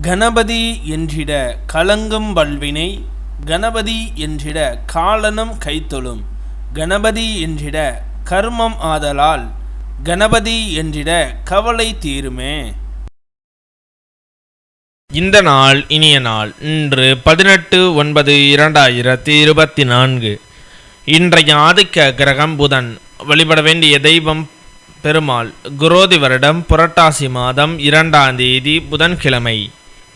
கணபதி என்றிட கலங்கும் வல்வினை கணபதி என்றிட காலனும் கைத்தொழும் கணபதி என்றிட கர்மம் ஆதலால் கணபதி என்றிட கவலை தீருமே. இந்த நாள் இனிய நாள் இன்று பதினெட்டு ஒன்பது இரண்டாயிரத்தி இருபத்தி நான்கு. இன்றைய ஆதிக்க கிரகம் புதன் வழிபட வேண்டிய தெய்வம் பெருமாள் குரோதி வருடம் புரட்டாசி மாதம் இரண்டாம் தேதி புதன்கிழமை.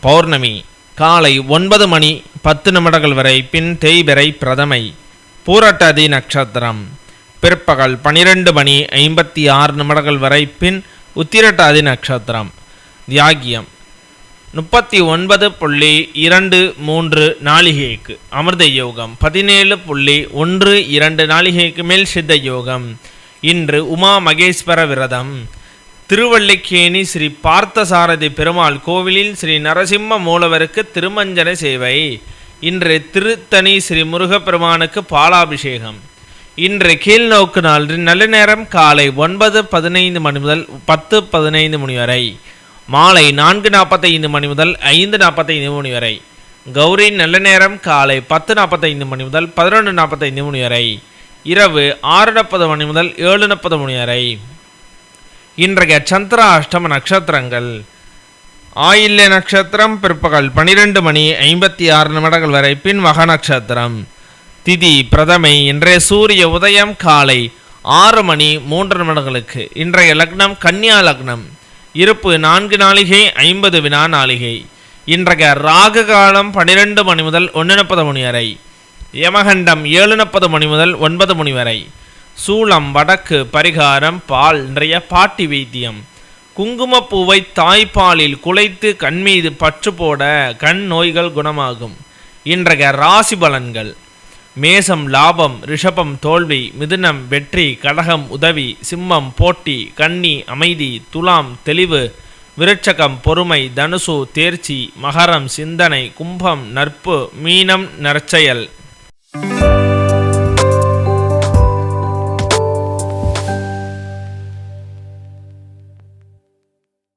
பௌர்ணமி. காலை ஒன்பது மணி பத்து நிமிடங்கள் வரை பின் தேய்பிறை பிரதமை. பூரட்டாதி நட்சத்திரம். பிற்பகல் பனிரெண்டு மணி ஐம்பத்தி ஆறு நிமிடங்கள் வரை பின் உத்திரட்டாதி நட்சத்திரம். தியாகியம். முப்பத்தி ஒன்பது புள்ளி இரண்டு மூன்று நாளிகைக்கு. அமிர்த யோகம். பதினேழு புள்ளி ஒன்று இரண்டு நாளிகைக்கு மேல் சித்த யோகம். இன்று உமா மகேஸ்வர விரதம். திருவள்ளிக்கேணி ஸ்ரீ பார்த்தசாரதி பெருமாள் கோவிலில் ஸ்ரீ நரசிம்ம மூலவருக்கு திருமஞ்சன சேவை. இன்று திருத்தணி ஸ்ரீ முருகப்பெருமானுக்கு பாலாபிஷேகம். இன்று கீழ்நோக்கு நாள் நல்ல நேரம் காலை ஒன்பது பதினைந்து மணி முதல் பத்து பதினைந்து மணி வரை. மாலை நான்கு நாற்பத்தைந்து மணி முதல் ஐந்து நாற்பத்தைந்து மணி வரை. கௌரி நல்ல நேரம் காலை பத்து நாற்பத்தைந்து மணி முதல் பதினொன்று நாற்பத்தைந்து மணி வரை. இரவு ஆறு நாற்பது மணி முதல் ஏழு நாற்பது மணி வரை. இன்றைய சந்திர அஷ்டம நட்சத்திரங்கள். ஆயில்ய நட்சத்திரம் பிற்பகல் பனிரெண்டு மணி ஐம்பத்தி ஆறு நிமிடங்கள் வரை பின் மக நட்சத்திரம். திதி பிரதமை இன்றைய சூரிய உதயம் காலை ஆறு மணி மூன்று நிமிடங்களுக்கு. இன்றைய லக்னம் கன்னியா லக்னம். இருப்பு நான்கு நாளிகை ஐம்பது வினா நாளிகை. இன்றைய ராகு காலம் பன்னிரெண்டு மணி முதல் ஒன்று முப்பது மணி வரை. யமகண்டம் ஏழு முப்பது மணி முதல் ஒன்பது மணி வரை. சூளம் வடக்கு பரிகாரம் பால் நிறைய பாட்டி வைத்தியம். குங்குமப்பூவை தாய்ப்பாலில் குலைத்து கண் மீது பற்று போட கண் நோய்கள் குணமாகும். இன்றைய ராசி பலன்கள். மேசம் லாபம் ரிஷபம் தோல்வி மிதுனம் வெற்றி கடகம் உதவி சிம்மம் போட்டி கன்னி அமைதி துலாம் தெளிவு விருட்சகம் பொறுமை தனுசு தேர்ச்சி மகரம் சிந்தனை கும்பம் நட்பு மீனம் நற்செயல்.